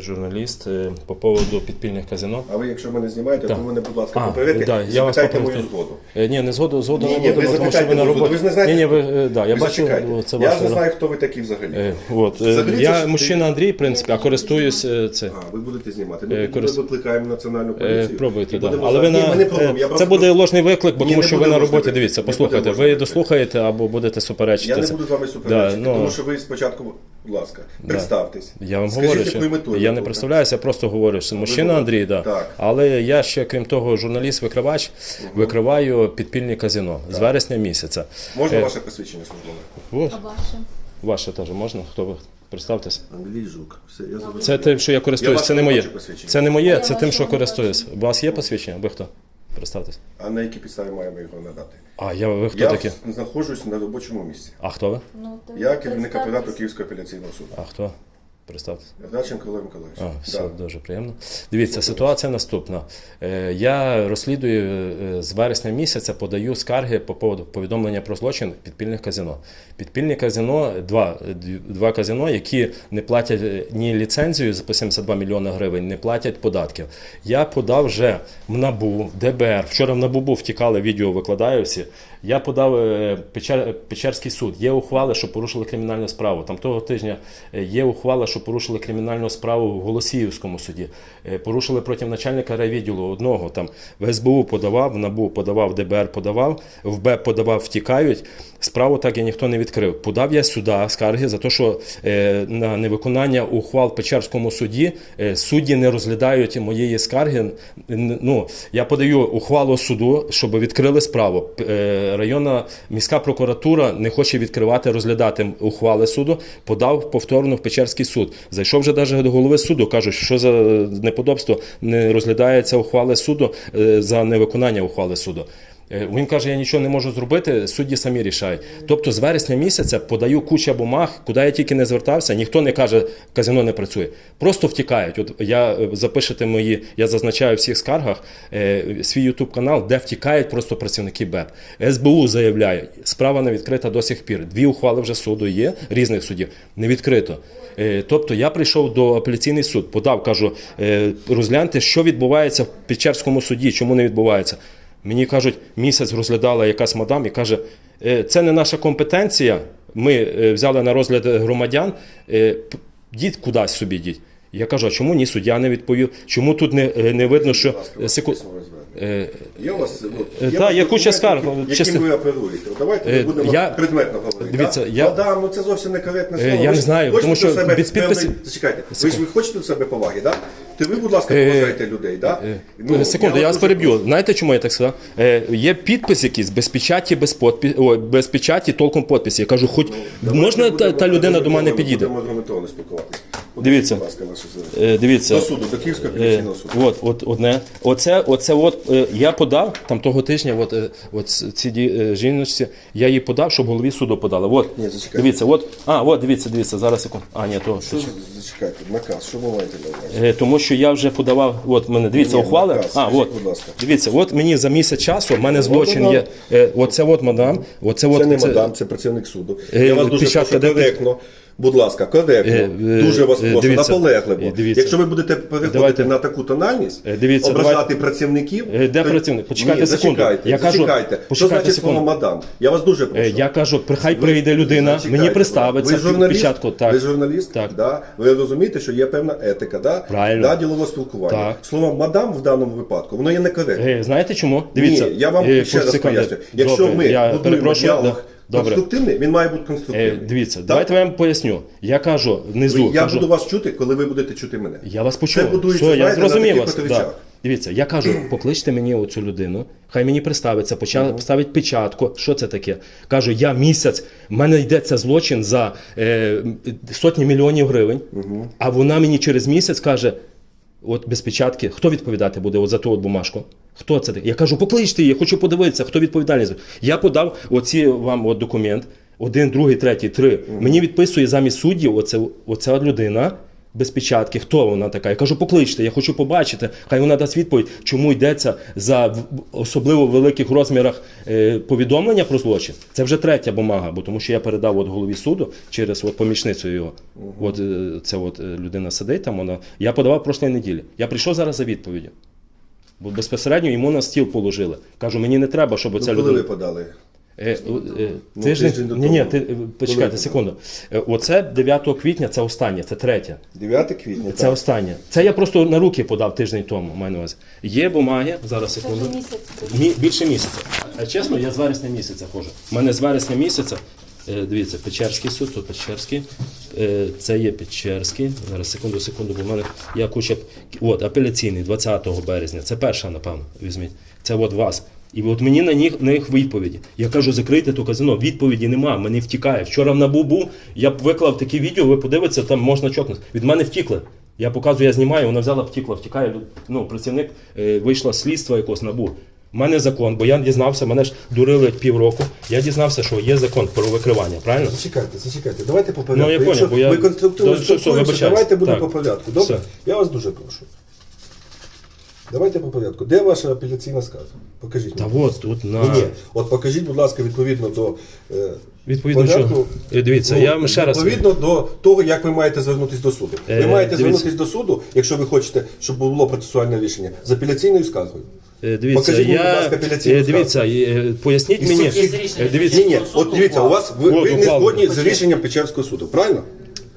Журналіст е, по поводу підпільних казино. А ви, якщо мене знімаєте, Так. то мене, будь ласка, А, да, я вас мою згоду. Е, Ні, не згоду, згоду Ні, не ні, ви будемо, тому що ви на роботі. Ви ж не знаєте- Ні, ні, ви, е, да, я Ви бачу, зачекайте. це ваше. ж не знаю, хто ви такі взагалі. Е, От, е, Взагалі, я це- мужчина Андрій, в принципі, а користуюсь е, це. А, ви будете знімати. Е, ми корис- викликаємо національну Е. Пробуйте, да. Але ви за- Ні, не я е, просто це буде ложний виклик, бо Ні, тому що ви на роботі. Дивіться, послухайте, ви дослухаєте або будете суперечити. Я не буду з вами суперечити, ну, тому що ви спочатку, будь ласка, представтесь. Я вам Скажіть, говорю, якою що метою я ви не тут? представляюся, я просто говорю, що мужчина говорите? Андрій, да. Так. але я ще, крім того, журналіст-викривач, викриваю підпільні казино з вересня місяця. Можна Е, ваше посвідчення службове? О, А ваше? ваше теж можна? Хто ви? Представтесь. Англій Жук. Все, я. Це тим, що я користуюсь, Я це не моє. бачу посвідчення. Це не моє, Я це тим, що користуюсь. У вас є посвідчення? Ви хто? Представтесь. А на якій підставі маємо його надати? А я ви хто я такі? знаходжусь на робочому місці. А хто ви? Ну, то Я керівник представтесь. апарату Київського апеляційного суду. А хто? Представтесь. Радченко Олег Миколаївич. А, все Да. дуже приємно. Дивіться, ситуація наступна. Е, Я розслідую е, з вересня місяця, подаю скарги по поводу повідомлення про злочин підпільних казино. Підпільні казино, два, два казино, які не платять е, ні ліцензію за по 72 мільйони гривень, не платять податків. Я подав вже в НАБУ, ДБР. Вчора в НАБУ був, втікали, відео викладаю всі. Я подав е, Печер, Печерський суд. Є ухвали, що порушили кримінальну справу. Там того тижня е, є ухвала, що порушили кримінальну справу в Голосіївському суді. Е, Порушили проти начальника райвідділу одного. Там в СБУ подавав, в НАБУ подавав, ДБР подавав, в БЕП подавав, втікають. Справу так і ніхто не відкрив. Подав я сюди скарги за те, що на невиконання ухвал в Печерському суді судді не розглядають моєї скарги. Ну, я подаю ухвалу суду, щоб відкрили справу. Районна міська прокуратура не хоче відкривати, розглядати ухвали суду. Подав повторно в Печерський суд. Зайшов вже навіть до голови суду. кажуть, що за неподобство не розглядається ухвали суду е, за невиконання ухвали суду. Е, Він каже, я нічого не можу зробити, судді самі рішають. Тобто з вересня місяця подаю куча бумаг, куди я тільки не звертався, ніхто не каже, казино не працює. Просто втікають. От я е, запишете мої, я зазначаю в всіх скаргах е, свій ютуб канал, де втікають просто працівники БЕП. СБУ заявляє, справа не відкрита до сих пір. Дві ухвали вже суду є, різних судів, не відкрито. Е, Тобто я прийшов до апеляційний суд, подав, кажу, е, розгляньте, що відбувається в Печерському суді, чому не відбувається. Мені кажуть, місяць розглядала якась мадам і каже, «Е, це не наша компетенція. Ми е, взяли на розгляд громадян, дід діть кудись собі діть. Я кажу, а чому ні суддя не відповів? Чому тут не, е, не видно, що секунду? секу... е, Є у вас, ну, Е, є та, є куча скарг, ну, чесно. ви оперуєте. Давайте Е, ми будемо я- предметно говорити. дивіться, да? я- Мадам, ну це зовсім не коректне Е, слово. я Ви не знаю, хочете тому що себе без підписів- певний- Зачекайте, ви ж ви хочете до себе поваги, так? Ти ви, будь ласка, Е, поважайте людей, так? Е, Секунду, я вас переб'ю. Знаєте, чому я так сказав? Е, є підпис якийсь без печаті, без подпі... Ой, без печаті, толком підписі. Я кажу, хоч можна та, та людина до мене підійде. Будемо аргументовано спілкуватися. Дивіться. Е, дивіться. До суду, до Київського Е, апеляційного суду. от, от, одне. Оце, оце от, е, я подав там того тижня, от, е, от ці ді- е, жіночці, я її подав, щоб голові суду подали. От, Ні, зачекайте. дивіться, от, а, от, дивіться, дивіться, зараз секунду. А, ні, то. Що за- зачекайте, наказ, що ви маєте на увазі? Е, Тому що я вже подавав, от мене дивіться, Ні, ухвали. наказ, А, скажіть, от, будь ласка. дивіться, от мені за місяць часу, в мене злочин мадам. є. Е, оце от мадам, оце от Це не мадам, це працівник суду. Я вас дуже печатка прошу де- коректно. Будь ласка, коректно. Е, е, дуже вас е, прошу, дивіться. наполегливо. Е, дивіться. Якщо ви будете переходити Давайте. на таку тональність, Е, дивіться, ображати давайте. працівників. Е, де то- працівник? Почекайте Ні, секунду. Зачекайте, Я кажу- зачекайте. Що почекайте значить секунду. слово мадам? Я вас дуже прошу. Е, Я кажу, хай прийде людина, Зачекайте, мені будь представиться. Ви журналіст? печатку. Так. Ви журналіст? Так. Да? Ви розумієте, що є певна етика, да? Правильно. Да, ділового спілкування. Так. Слово мадам в даному випадку, воно є некоректне. Е, Знаєте чому? Дивіться, Ні, я вам е, ще раз секунду. поясню. Якщо Добре, ми я будуємо перепрошую, діалог да. Добре. конструктивний, він має бути конструктивний. Е, Дивіться, Так? давайте я вам поясню. Я кажу внизу. Я кажу, буду вас чути, коли ви будете чути мене. Я вас почув. Це будується, Все, я знаєте, на зрозумів вас. Да. Дивіться, я кажу, покличте мені оцю людину, хай мені представиться, почав поставить печатку. Що це таке? Кажу, я місяць, в мене йдеться злочин за е, сотні мільйонів гривень, а вона мені через місяць каже: от без печатки, хто відповідати буде от за ту от бумажку? Хто це таке? Я кажу, покличте її, хочу подивитися, хто відповідальний. за- Я подав оці вам от документ, один, другий, третій, три. Мені відписує замість суддів оце, оця людина. без печатки. Хто вона така? Я кажу, покличте, я хочу побачити. Хай вона дасть відповідь, чому йдеться за в- особливо великих розмірах е, повідомлення про злочин. Це вже третя бумага, бо тому що я передав от голові суду через от помічницю його. От е, це от е, людина сидить там. Вона я подавав прошлої неділі. Я прийшов зараз за відповіддю. Бо безпосередньо йому на стіл положили. Кажу, мені не треба, щоб Ну, оця коли ви подали? Е, е, Ну, тиждень, до ні, ні, ти, е, почекайте Коли? секунду. Е, Оце 9 квітня, це останнє, це третє. 9 квітня. Це так. останнє. Це я просто на руки подав тиждень тому, маю на увазі. Є бумаги, зараз Це секунду. вже місяць. Мі, більше місяця. А чесно, я з вересня місяця ходжу. У мене з вересня місяця. Е, Дивіться, Печерський суд, тут Печерський. Е, Це є Печерський. Зараз секунду, секунду, бо в мене я куча. От, апеляційний, 20 березня. Це перша, напевно, візьміть. Це от вас. І от мені на них, на їх відповіді. Я кажу, закрийте то казино. Відповіді нема, мене втікає. Вчора в НАБУ був, я виклав такі відео, ви подивитеся, там можна чокнути. Від мене втікли. Я показую, я знімаю, вона взяла, втікла, втікає. Ну, працівник е, вийшла з слідства якогось набу. У мене закон, бо я дізнався, мене ж дурили півроку. Я дізнався, що є закон про викривання, правильно? Зачекайте, зачекайте. Давайте по порядку. Ну, я Якщо понял, бо я- ми конструктивно Да, все, все, спілкуємося, вибачаюсь. давайте буде Так. по порядку. Добре? Все. Я вас дуже прошу. Давайте по порядку. Де ваша апеляційна скарга? Покажіть Та мені. от тут на Ні, ні. От покажіть, будь ласка, відповідно до е, Відповідно, порядку. що? Е, дивіться, я вам ще раз- Відповідно до того, як ви маєте звернутися до суду. Ви Е, маєте дивіться. звернутися до суду, якщо ви хочете, щоб було процесуальне рішення, з апеляційною скаргою. Е, Дивіться, Покажіть мені, будь ласка, апеляційну е, дивіться, е, поясніть І мені. суд- е, Дивіться, Ні, ні, от дивіться, у вас ви, ви не згодні з рішенням Печерського суду, правильно?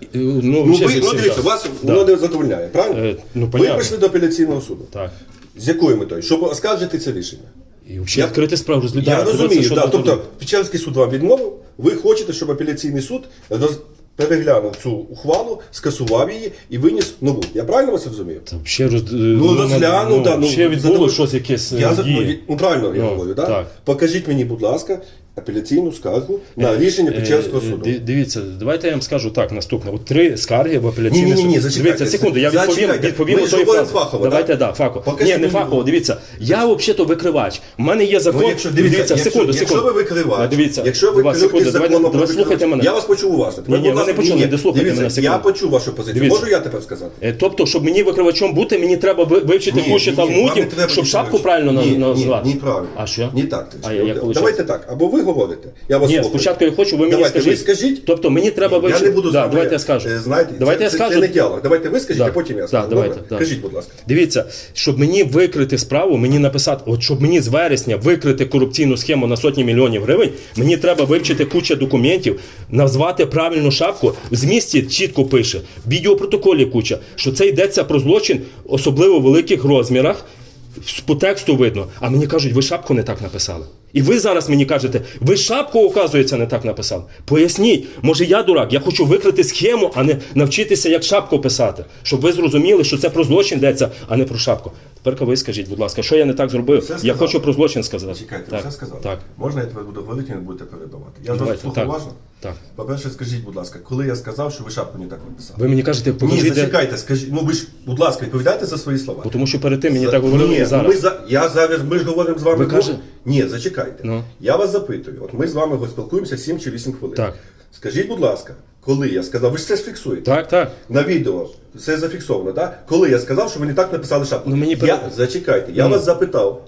е, ну, Ну, ще ви, ну дивіться, вас Да. воно не задовольняє, правильно? Е, ну, ви понятно. прийшли до апеляційного суду. Так. З якою метою? Щоб оскаржити це рішення. І взагалі Я- відкрити справу Я розглядати. розумію, що да, тут тобто. Печерський суд вам відмовив, ви хочете, щоб апеляційний суд роз... переглянув цю ухвалу, скасував її і виніс нову. Я правильно вас розумію? Там ще роз... Ну, розглянув, да, ну, ще відбуло задав... щось якесь е, Я, ну, дії. ну, правильно я Ну, говорю, да? так. Покажіть мені, будь ласка, апеляційну скаргу на рішення Печерського Е, суду. ди- Дивіться, давайте я вам скажу так, наступне. От три скарги в апеляційний Ні, ні, ні, суд. зачекайте. Дивіться, секунду, я відповім, Зачекайте. відповім Ми ж говоримо фахово, Давайте, да? фахово. Покажіть Ні, не мені. фахово, дивіться. Я взагалі викривач. У мене є закон. Ну, якщо дивіться, якщо, секунду, якщо секунду. ви викривач, Дивіться, якщо ви керуєтесь секунди, давайте, законом про давайте слухайте викривач- мене. Я вас почув уважно. Тепер, Ні, ні, будь ви ласка, не почули, дослухайте дивіться, мене секунду. Я почув вашу позицію. Дивіться. Можу я тепер сказати? Е, Тобто, щоб мені викривачом бути, мені треба ви- вивчити Ні, кучу ні, ні, вам не талмудів, треба щоб шапку правильно ні, назвати. Ні, ні, правильно. А що? Ні так. А я-? Давайте так. Або ви говорите, я вас Ні, слухаю. спочатку я хочу, ви мені Давайте, скажіть. ви скажіть. Тобто мені треба Я вивчити. не буду з да, вами, Давайте я скажу. е, Знаєте, давайте це, я це, скажу. це не діалог. Давайте ви скажіть, Да. а потім я Да, скажу. давайте, Добре? да. Кажіть, будь ласка. Дивіться, щоб мені викрити справу, мені написати, от щоб мені з вересня викрити корупційну схему на сотні мільйонів гривень, мені треба вивчити кучу документів, назвати правильну шапку. В змісті чітко пише, в відеопротоколі куча, що це йдеться про злочин, особливо в великих розмірах. По тексту видно, а мені кажуть, ви шапку не так написали. І ви зараз мені кажете, ви шапку, оказується, не так написали. Поясніть, може я дурак, я хочу викрити схему, а не навчитися, як шапку писати, щоб ви зрозуміли, що це про злочин йдеться, а не про шапку. Тепер ви скажіть, будь ласка, що я не так зробив? Все Я хочу про злочин сказати. Чекайте, так, все сказав. Так. Можна я тепер буду говорити не будете перебивати? Я вас слухаю уважно. Так. По-перше, скажіть, будь ласка, коли я сказав, що ви шапку не так написали? Ви мені кажете, Ні, покажіть, де... зачекайте, скажіть, ну ви ж, будь ласка, відповідайте за свої слова. Бо тому що перед тим мені За- так говорили Ні, і ну зараз. Ми за, я зараз, ми ж говоримо з вами. Ви каже- Ні, зачекайте. Ну. Я вас запитую, от ми з вами спілкуємося 7 чи 8 хвилин. Так. Скажіть, будь ласка, коли я сказав, ви ж це фіксуєте? Так, так. На відео все зафіксовано, так? Коли я сказав, що ви не так написали шапку. Ну, мені я, пере- Зачекайте, я вас запитав.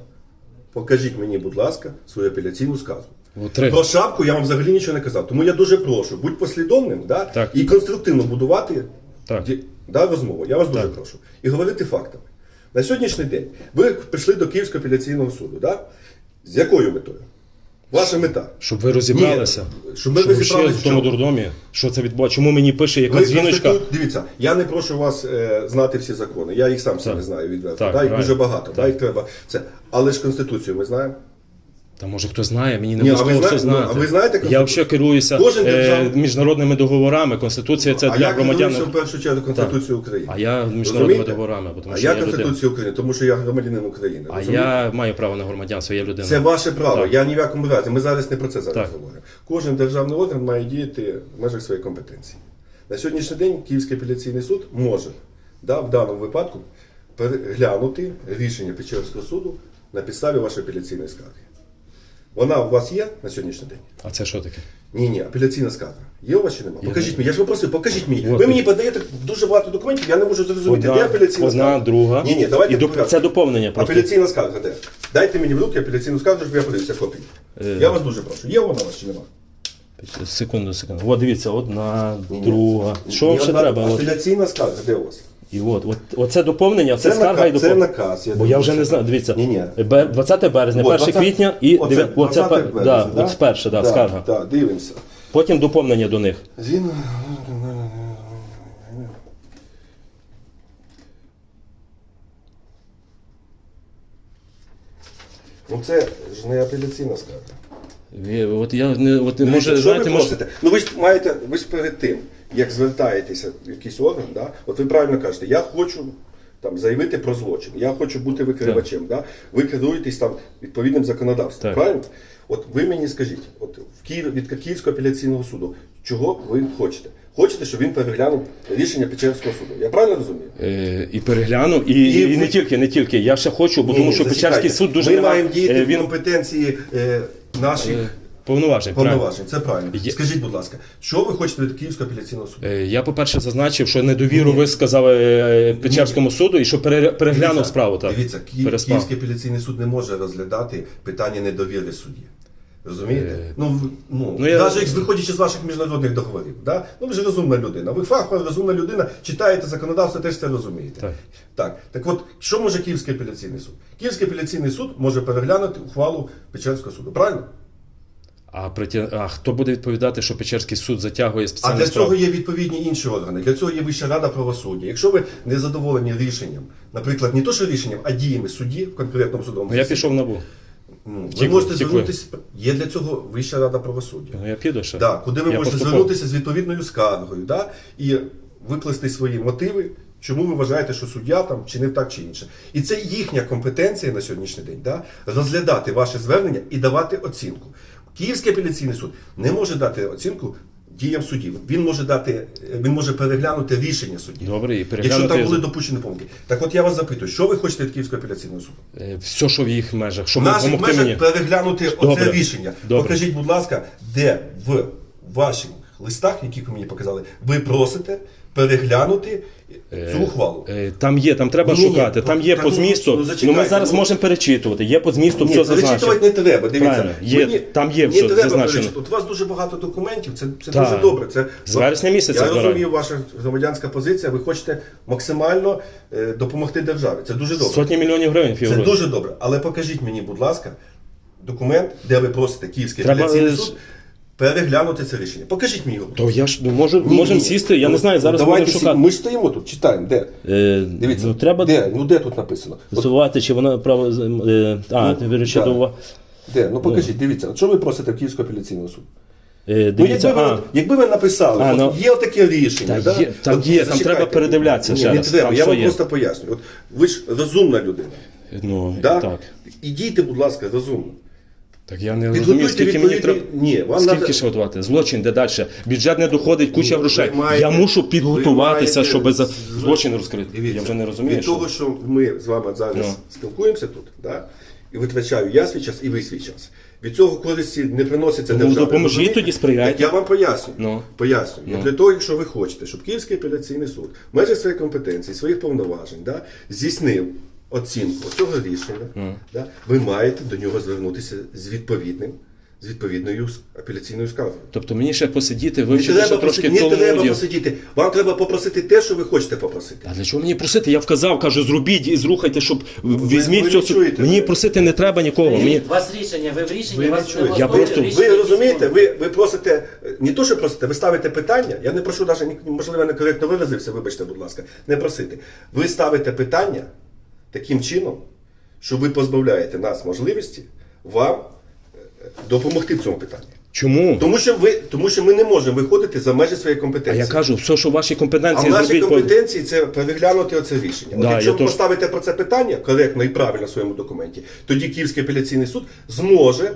Покажіть мені, будь ласка, свою апеляційну сказку. От три. Про шапку я вам взагалі нічого не казав. Тому я дуже прошу, будь послідовним да? Так. і конструктивно будувати Так. ді- да, розмову. Я вас дуже прошу. І говорити фактами. На сьогоднішній день ви прийшли до Київського апеляційного суду. Да? З якою метою? Ваша мета. Щоб ви розібралися. Ні, щоб ми Щоб ще в тому дурдомі, що це відбувається. Чому мені пише якась Ви жіночка? Дивіться, я не прошу вас е, знати всі закони. Я їх сам Так. не знаю відверто. Так, так, їх правильно. дуже багато. Да, Так. їх треба. Це. Але ж Конституцію ми знаємо. Та може хто знає, мені не Ні, а ви все зна- ну, знати. а ви знаєте Я Конституцію? взагалі керуюся Кожен е, держав- міжнародними договорами. Конституція це а для я громадян. керуюся в першу чергу Конституцією України. А я міжнародними Розумієте? договорами, тому а що я я людина. Конституцією України, тому що я громадянин України. А розумієте? я маю право на громадянство, я людина. Це ваше право. Так. Я ні в якому разі. Ми зараз не про це зараз Так. говоримо. Кожен державний орган має діяти в межах своєї компетенції. На сьогоднішній день Київський апеляційний суд може да, в даному випадку переглянути рішення Печерського суду на підставі вашої апеляційної скарги. Вона у вас є на сьогоднішній день? А це що таке? Ні, ні, апеляційна скарга. Є у вас чи немає? Покажіть мені. Я ж ви просив, покажіть мені. От. Ви мені подаєте дуже багато документів, я не можу зрозуміти, де апеляційна одна, друга. Ні, ні, давайте І доп- порядку. це доповнення просто. Апеляційна скарга де? Дайте мені в руки апеляційну скаргу, щоб я подивився копію. Е. Я вас дуже прошу. Є вона у вас чи немає? Секунду, секунду. От дивіться, одна, друга. Що Ні, ще треба? От, Апеляційна скарга, де у вас? І от, от, оце доповнення, це, Це скарга і наказ, це наказ. Я Бо я вже не знаю, дивіться, Ні, ні. 20 березня, 1 20 квітня і оце, 9, оце, 20 пер- березня, да, да? от сперше, да, Да, скарга. да, дивимося. Потім доповнення до них. Згідно. Ну це ж не апеляційна скарга. Ви- От я не от Дивіться, може, знаєте, ви може. Ну ви ж маєте, ви ж перед тим, як звертаєтеся в якийсь орган, да? от ви правильно кажете, я хочу там заявити про злочин, я хочу бути викривачем. Да? Ви керуєтесь там відповідним законодавством. Так. Правильно? От ви мені скажіть, от в Київ від Київського апеляційного суду, чого ви хочете? Хочете, щоб він переглянув рішення Печерського суду? Я правильно розумію? Е, І переглянув, і, І і, ви- не тільки, не тільки. Я ще хочу, бо Ні, тому що зачекайте. Печерський суд дуже Ми нема- маємо діяти е, в компетенції е, наших повноважень. повноважень. Це правильно. Є- Скажіть, будь ласка, що ви хочете від Київського апеляційного суду? Е, Я, по-перше, зазначив, що недовіру висказав е, Печерському суду і що пере- переглянув Дивіться, справу. Так. Дивіться, Ки- Переспав. Київський апеляційний суд не може розглядати питання недовіри судді. Розумієте? ну, в- ну, ну, я- навіть виходячи з ваших міжнародних договорів. Да? Ну, ви ж розумна людина. Ви фахова, розумна людина, читаєте законодавство, теж це розумієте. Так. так. Так от, що може Київський апеляційний суд? Київський апеляційний суд може переглянути ухвалу Печерського суду. Правильно? А, приті... а хто буде відповідати, що Печерський суд затягує А спеціальну для справу? цього є відповідні інші органи. Для цього є Вища рада правосуддя. Якщо ви не задоволені рішенням, наприклад, не то, що рішенням, а діями судді в конкретному судовому Ну, я пішов в набу. Ну, ви Втікли, можете втікли. звернутися. Є для цього Вища рада правосуддя. Ну я піду ще. Да, куди ви Я можете поступово. звернутися з відповідною скаргою, да, і викласти свої мотиви, чому ви вважаєте, що суддя там чинив так чи інше. І це їхня компетенція на сьогоднішній день, да, розглядати ваше звернення і давати оцінку. Київський апеляційний суд не може дати оцінку. Діям суддів. Він може дати, він може переглянути рішення судді. Добре, і Якщо там були допущені помилки. Так от я вас запитую, що ви хочете від Київського апеляційного суду? Е, Все, що в їх межах. Щоб В наших допомогти межах мені. переглянути Добре. оце рішення. Добре. Покажіть, будь ласка, де в ваших листах, які ви мені показали, ви просите переглянути цю ухвалу. Е, Там є, там треба Ні-ні, шукати. Там є та по ну, змісту. ну, Ну, зачекайте, ми зараз ну. можемо перечитувати. Є по змісту, Ні, все зазначено. перечитувати не треба. Дивіться, Правильно. Є- Мені там є все треба зазначено. перечитувати. У вас дуже багато документів, це, це Так. дуже добре. Це, З вересня місяця Я збираю. розумію, ваша громадянська позиція. Ви хочете максимально е, допомогти державі. Це дуже добре. Сотні мільйонів гривень Це дуже добре. Але покажіть мені, будь ласка, документ, де ви просите Київський Треба, апеляційний е, суд переглянути це рішення. Покажіть мені його. То я ж ну, можу, Ні, можемо ні. сісти, я Ну, не знаю, зараз давайте будемо сі- шукати. Ми ж стоїмо тут, читаємо. Де? Е, Дивіться. ну, треба Де? Ну де тут написано? От, з'ясувати, чи вона право. Е, а, Ну, ти так. до де? Ну покажіть, дивіться, от що ви просите в Київського апеляційного суду? Е, Ну, Дивіться, якби, ви, а, якби ви написали, А, от ну, є таке рішення. Та да? є, там От є, там зачекайте. треба передивлятися Ні, ще не раз, треба, там я все вам є. просто поясню. От ви ж розумна людина. ну, Да? так. І дійте, будь ласка, розумно. Так я не розумію, скільки мені треба. Ні, вам скільки надо- ще готувати? Злочин, де далі? Бюджет не доходить, куча Ви грошей. маєте- я мушу підготуватися, щоб за злочин розкрити. Дивіться, я вже не розумію. Від що- того, що ми з вами зараз Ну. спілкуємося тут, да? і витрачаю я свій час, і ви свій час. Від цього користі не приноситься Ну, державі. допоможіть розумієте? тоді, сприяйте. Так я вам поясню. Ну. Поясню. Ну. Для того, якщо ви хочете, щоб Київський апеляційний суд в межах своєї компетенції, своїх повноважень, да, здійснив оцінку цього рішення, да, ви маєте до нього звернутися з відповідним. З відповідною апеляційною скаргою. Тобто мені ще посидіти, Не вивчити треба, ще трошки посидіти, не треба посидіти. Вам треба попросити те, що ви хочете попросити. А для чого мені просити? Я вказав, кажу, зробіть і зрухайте, щоб візьміть ви все. не чуєте Мені просити не треба нікого. Мені У вас рішення, ви в рішенні, Ви не вас чуєте. Я просто- рішення Ви розумієте, ви, ви просите, не то, що просите, ви ставите питання. Я не прошу навіть, можливо, некоректно виразився, вибачте, будь ласка, не просити. Ви ставите питання таким чином, що ви позбавляєте нас можливості вам е, допомогти в цьому питанні. чому? Тому що ви, тому що ми не можемо виходити за межі своєї компетенції. А я кажу, все, що в вашій А в компетенції нашій компетенції це переглянути оце рішення. От якщо ви теж- поставите про це питання коректно і правильно в своєму документі, тоді Київський апеляційний суд зможе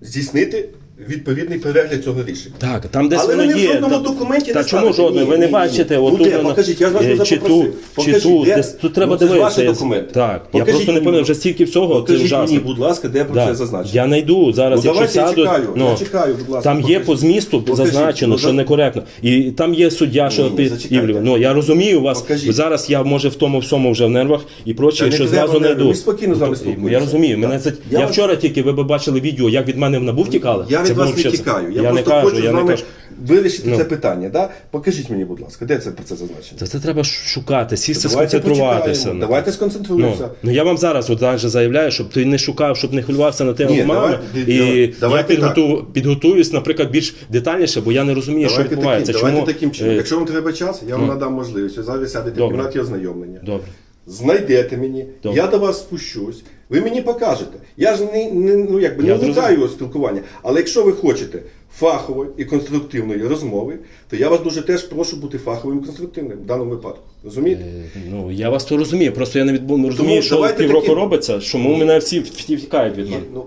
здійснити відповідний перегляд цього рішення. Так, там десь Але воно ви ні в є. жодному Та- документі Та не чому? Ні, Ви не ні, бачите, ні. Ну, тут де? воно, Покажіть, я ж вас е, чи ту, запросив. чи Покажіть, ту, де? десь тут треба Ну, це ж дивитися. ваші Я- документи. Так, я Покажіть просто не мені. пам'ятаю вже стільки всього, це Покажіть ужасно. мені, будь ласка, де про Да. це зазначено. Я знайду зараз, Ну, якщо давайте я сяду. чекаю, ну, я чекаю, будь ласка, там є покажіть. по змісту Покажіть. зазначено, Ну, що за- некоректно. І там є суддя, що Ні, ні, зачекайте. Івлєва. Ну я розумію вас. Покажіть. Зараз я може в тому всьому вже в нервах і прочі, Та не що треба зразу не нерви, йду. ми спокійно з вами Ну. Я розумію. Мене Так. це Я я вас- вчора тільки ви б бачили відео, як від мене в набу втікали. Я від Це вас не тікаю. Я, Я не просто кажу, хочу я з вами кажу. вирішити Ну. це питання. Да? Покажіть мені, будь ласка, де це про це зазначено? Та це треба шукати, сісти, Давайте сконцентруватися. почекаємо, ну. Давайте Ну, сконцентруємося. ну я вам зараз от даже заявляю, щоб ти не шукав, щоб не хвилювався на теми Ні, мами. І давайте я підготу, підготуюсь, наприклад, більш детальніше, бо я не розумію, що Давайте відбувається. таким, давайте таким чином. е, Якщо вам треба час, я вам ну. надам можливість. Зараз сядете в кімнаті ознайомлення. Добре. Знайдете мені, Добре. я до вас спущусь, ви мені покажете. Я ж не, не, ну, якби, не уникаю спілкування. Але якщо ви хочете фахової і конструктивної розмови, то я вас дуже теж прошу бути фаховим і конструктивним в даному випадку. Розумієте? Е, Ну я вас то розумію. Просто я не відбу... не розумію, що півроку таким- робиться, що у мене всі втікають від мене. ну,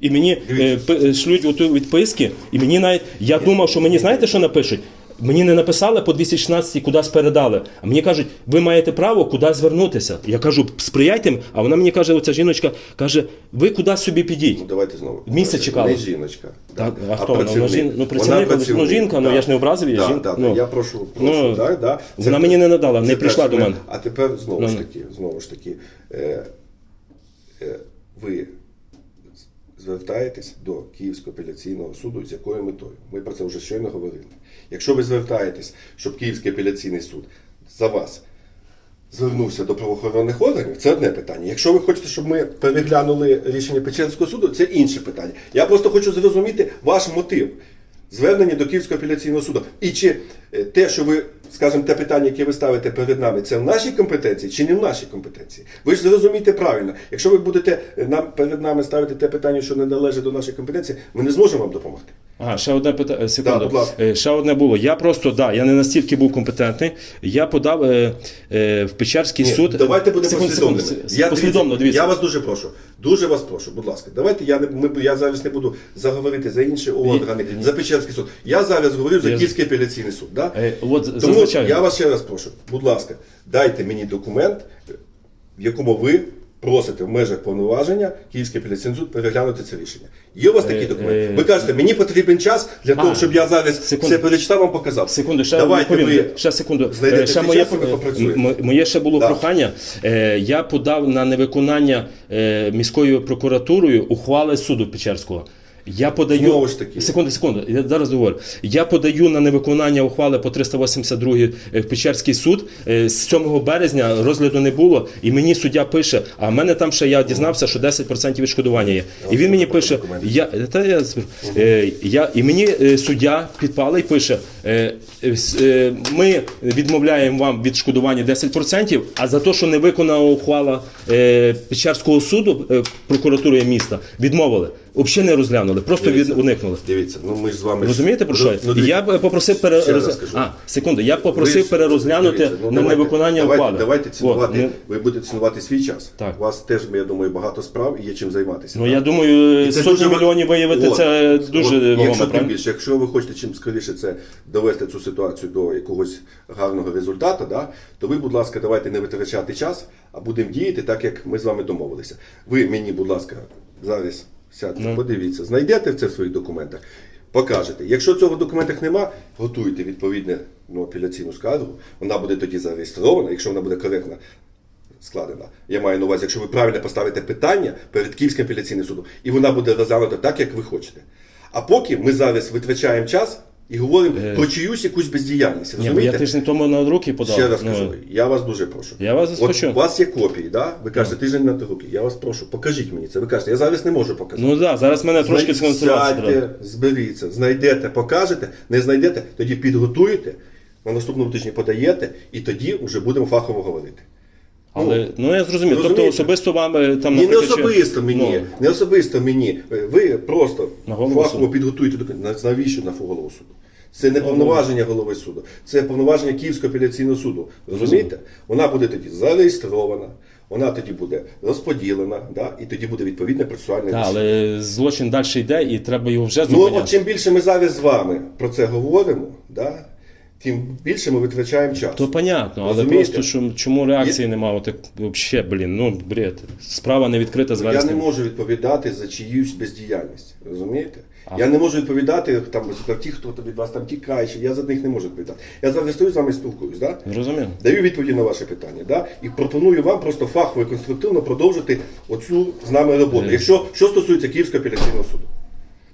І мені е, шлють оту відписки, і мені навіть я думав, що мені знаєте, що напишуть? Мені не написали по 216 кудись передали. А мені кажуть, ви маєте право куди звернутися. Я кажу, сприяйте, а вона мені каже, оця жіночка каже, ви куди собі підіть. ну давайте знову. Місяць чекали. Не жіночка. Так, да, а хто вона? Вона жін- ну, працівник, Вона працівник, ну, жінка, ну, я ж не образив її, Да, жінка, да, ну. я прошу, прошу, Ну, да, да. вона мені не надала, не прийшла до мене. А тепер знову ж Ну, ну. таки, знову ж таки, е, е, ви звертаєтесь до Київського апеляційного суду з якою метою? Ми про це вже щойно говорили. Якщо ви звертаєтесь, щоб Київський апеляційний суд за вас звернувся до правоохоронних органів, це одне питання. Якщо ви хочете, щоб ми переглянули рішення Печерського суду, це інше питання. Я просто хочу зрозуміти ваш мотив звернення до Київського апеляційного суду. І чи е, те, що ви, скажімо, те питання, яке ви ставите перед нами, це в нашій компетенції чи не в нашій компетенції? Ви ж зрозумієте правильно. Якщо ви будете е, нам перед нами ставити те питання, що не належить до нашої компетенції, ми не зможемо вам допомогти. Ага, ще одне питання. Секунду. Да, будь ласка. Е, Ще одне було. Я просто да, я не настільки був компетентний. Я подав е, е, в Печерський Ні, суд. Давайте будемо Секунду, послідовними. секунду, Я, послідовно, дивіться. Я вас дуже прошу. Дуже вас прошу, будь ласка. Давайте я не ми, я зараз не буду заговорити за інші органи, за Печерський суд. Я зараз говорю за Я- Київський апеляційний суд. Да? Е, от Тому зазначаю. я вас ще раз прошу, будь ласка, дайте мені документ, в якому ви просите в межах повноваження Київський апеляційний суд переглянути це рішення. Є у вас такі документи? е, Ви кажете, мені потрібен час для того, щоб я зараз секунду. все перечитав вам показав. Секунду, ще Давайте відповім. ви ще секунду. знайдете Е, ще моє, час, е, попрацюємо. моє ще було Да. прохання. Е, я подав на невиконання е, міською прокуратурою ухвали суду Печерського. Я подаю Знову ж таки. секунду, секунду. Я зараз говорю. Я подаю на невиконання ухвали по 382 в Печерський суд. Е, З 7 березня розгляду не було, і мені суддя пише: а в мене там ще я дізнався, що 10% відшкодування є. І він мені пише: я та я е, я і мені е, суддя підпалий пише: е, е, с- е, ми відмовляємо вам відшкодування 10%, а за те, що не виконана ухвала е, Печерського суду е, прокуратури міста, відмовили. Взагалі не розглянули, просто від уникнули. Дивіться, ну ми ж з вами Розумієте про що? Ну, я? б попросив перероз... А, секунду, я попросив Ви- перерозглянути дивіться, ну, на давайте- невиконання давайте, ухвали. Давайте цінувати, О, не- ви будете цінувати свій час. Так. У вас теж, я думаю, багато справ і є чим займатися. Ну так? я думаю, сотні дуже мільйонів виявити От, це от, дуже Якщо тим більше, якщо ви хочете чим скоріше це довести цю ситуацію до якогось гарного результату, да, то ви, будь ласка, давайте не витрачати час, а будемо діяти так, як ми з вами домовилися. Ви мені, будь ласка, зараз сядьте, Ну. подивіться, знайдете це в своїх документах. Покажете. Якщо цього в документах нема, готуйте відповідне ну, апеляційну скаргу. Вона буде тоді зареєстрована, якщо вона буде коректна складена. Я маю на увазі, якщо ви правильно поставите питання перед Київським апеляційним судом, і вона буде розглянута так, як ви хочете. А поки ми зараз витрачаємо час і говоримо про чиюсь якусь бездіяльність. Ні, бо я Розумієте? тиждень тому на руки подав. Ще раз Ну, кажу, я вас дуже прошу. Я вас От у вас є копії, да? ви кажете, тиждень на руки. Я вас прошу, покажіть мені це. Ви кажете, я зараз не можу показати. Ну так, да, зараз мене трошки Сядьте, зберіться, знайдете, покажете, не знайдете, тоді підготуєте, на наступному тижні подаєте, і тоді вже будемо фахово говорити. Але ну я зрозумів. Тобто особисто вам е, там Ні, не наприклад, чи- особисто мені, Ну, не особисто мені. Ви просто На голову фахово суду. підготуєте документи. Навіщо на голову суду? Це не повноваження голови суду, це повноваження Київського апеляційного суду. Розумієте? Вона буде тоді зареєстрована, вона тоді буде розподілена, да? і тоді буде відповідне процесуальне рішення. але злочин далі йде і треба його вже Ну, зупиняти. от чим більше ми зараз з вами про це говоримо, да? Тим більше ми витрачаємо час. То понятно, але Розумієте? просто що, чому реакції немає? От, взагалі, блін, ну бред. Справа не відкрита з Я не можу відповідати за чиюсь бездіяльність. Розумієте? Я не можу відповідати там за ті, хто від вас там тікає. чи Я за них не можу відповідати. Я зараз стою з вами спілкуюсь. Да? Розумію. Даю відповіді на ваше питання, да? і пропоную вам просто фахово і конструктивно продовжити оцю з нами роботу. Е. Якщо що стосується Київського апеляційного суду.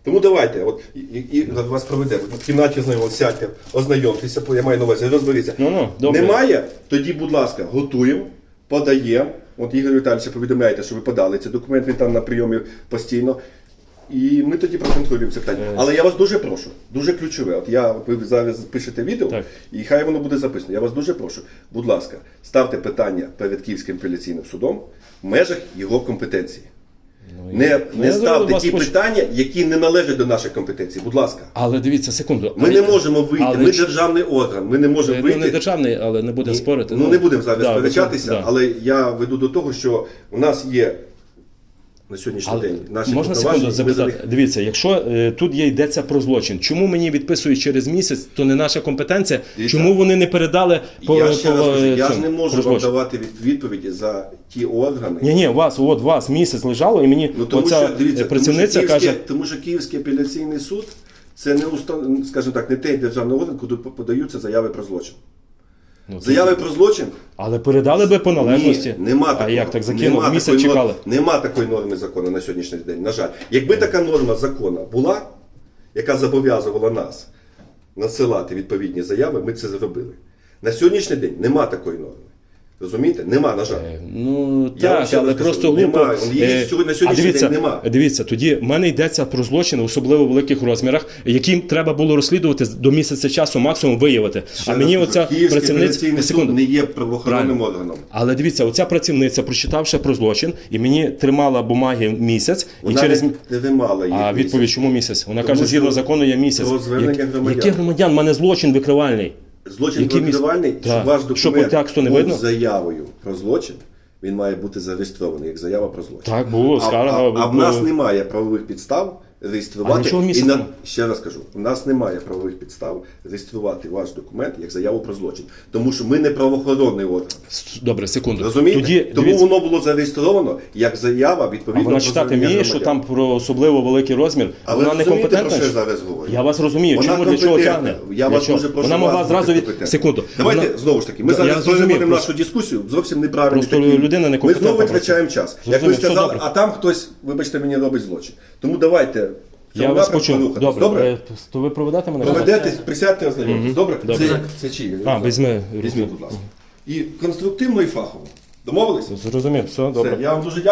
Тому давайте, от і, і, вас проведемо. В кімнаті знайомі, сядьте, ознайомтеся, я маю на увазі, розберіться. Ну-ну, добре. Немає, тоді, будь ласка, готуємо, подаємо. От Ігор Віталійович, повідомляєте, що ви подали цей документ, він там на прийомі постійно. І ми тоді проконтролюємо це питання. Е. Але я вас дуже прошу, дуже ключове. От я ви зараз пишете відео, Так. і хай воно буде записано. Я вас дуже прошу. Будь ласка, ставте питання перед Київським апеляційним судом в межах його компетенції. Не, ну, не ставте ті прошу. питання, які не належать до наших компетенцій. Будь ласка. Але дивіться, секунду. Ми не можемо вийти. але Ми державний орган. Ми не можемо Ну, вийти. не державний, але не будемо спорити. спорити. Ну, не будемо зараз да, сперечатися, да. але я веду до того, що у нас є на сьогоднішній Але день наші можна секунду запитати? них- Дивіться, якщо е, тут є йдеться про злочин, чому мені відписують через місяць, то не наша компетенція. Дивіться, чому вони не передали по, я ще по, раз кажу, е, я ж не можу вам давати від- відповіді за ті органи. Ні, ні, вас, от вас місяць лежало, і мені Ну, тому оця що, дивіться, е, працівниця тому що, каже. Тому що Київський апеляційний суд це не устан... скажімо так, не той державний орган, куди подаються заяви про злочин. Ну, це- Заяви про злочин Але передали би по належності. Ні, нема а як так закинув? Нема Місяць такої нор- чекали. Нема такої норми закону на сьогоднішній день. На жаль, якби така норма закону була, яка зобов'язувала нас надсилати відповідні заяви, ми це зробили. На сьогоднішній день нема такої норми. Розумієте? Нема, на жаль. Ну Я так, але раз кажу, просто глупо. немає. Її Е, сьогодні- на сьогоднішній дивіться, день нема. Дивіться, тоді в мене йдеться про злочини, особливо в великих розмірах, які треба було розслідувати до місяця часу, максимум виявити. Ще а раз мені кажу, оця Київський апеляційний працівниця суд секунду. не є правоохоронним органом. Але дивіться, оця працівниця, прочитавши про злочин, і мені тримала бумаги місяць, Вона і через не, не вимала їх а місяць. відповідь, чому місяць? Вона Тому каже, згідно закону є місяць. про звернення Як- громадян. Яких громадян? У мене злочин викривальний. Злочин Який міс- щоб ваш Що, документ по тексту не був видно? заявою про злочин, він має бути зареєстрований як заява про злочин. Так, було, А, скарга. а, а в нас немає правових підстав реєструвати. А і на, ще раз кажу, у нас немає правових підстав реєструвати ваш документ як заяву про злочин. Тому що ми не правоохоронний орган. Добре, секунду. Розумієте? Тоді, Тому дивіться, воно було зареєстровано як заява а відповідно вона читати вміє, що там про особливо великий розмір. А ви вона не розумієте, про компетентна. що я зараз говорю? Я вас розумію, Вона чому для чого компетентна. тягне? Я Для вас дуже прошу. Вона могла зразу від секунду. Давайте Вона- знову ж таки. Ми зараз зрозумів, нашу дискусію зовсім неправильно. Просто людина Ми знову витрачаємо час. Як ви сказали, а там хтось, вибачте, мені робить злочин. Тому давайте. Я вас хочу. почув. Добре, Добре? Е, то ви проведете мене? Проведете, присядьте, ознайомитесь. Добре? Добре. Це, це чиє? А, візьми. Візьміть, будь ласка. І конструктивно, і фахово. Домовились? Зрозумів, все, добре. Все, я вам дуже дякую.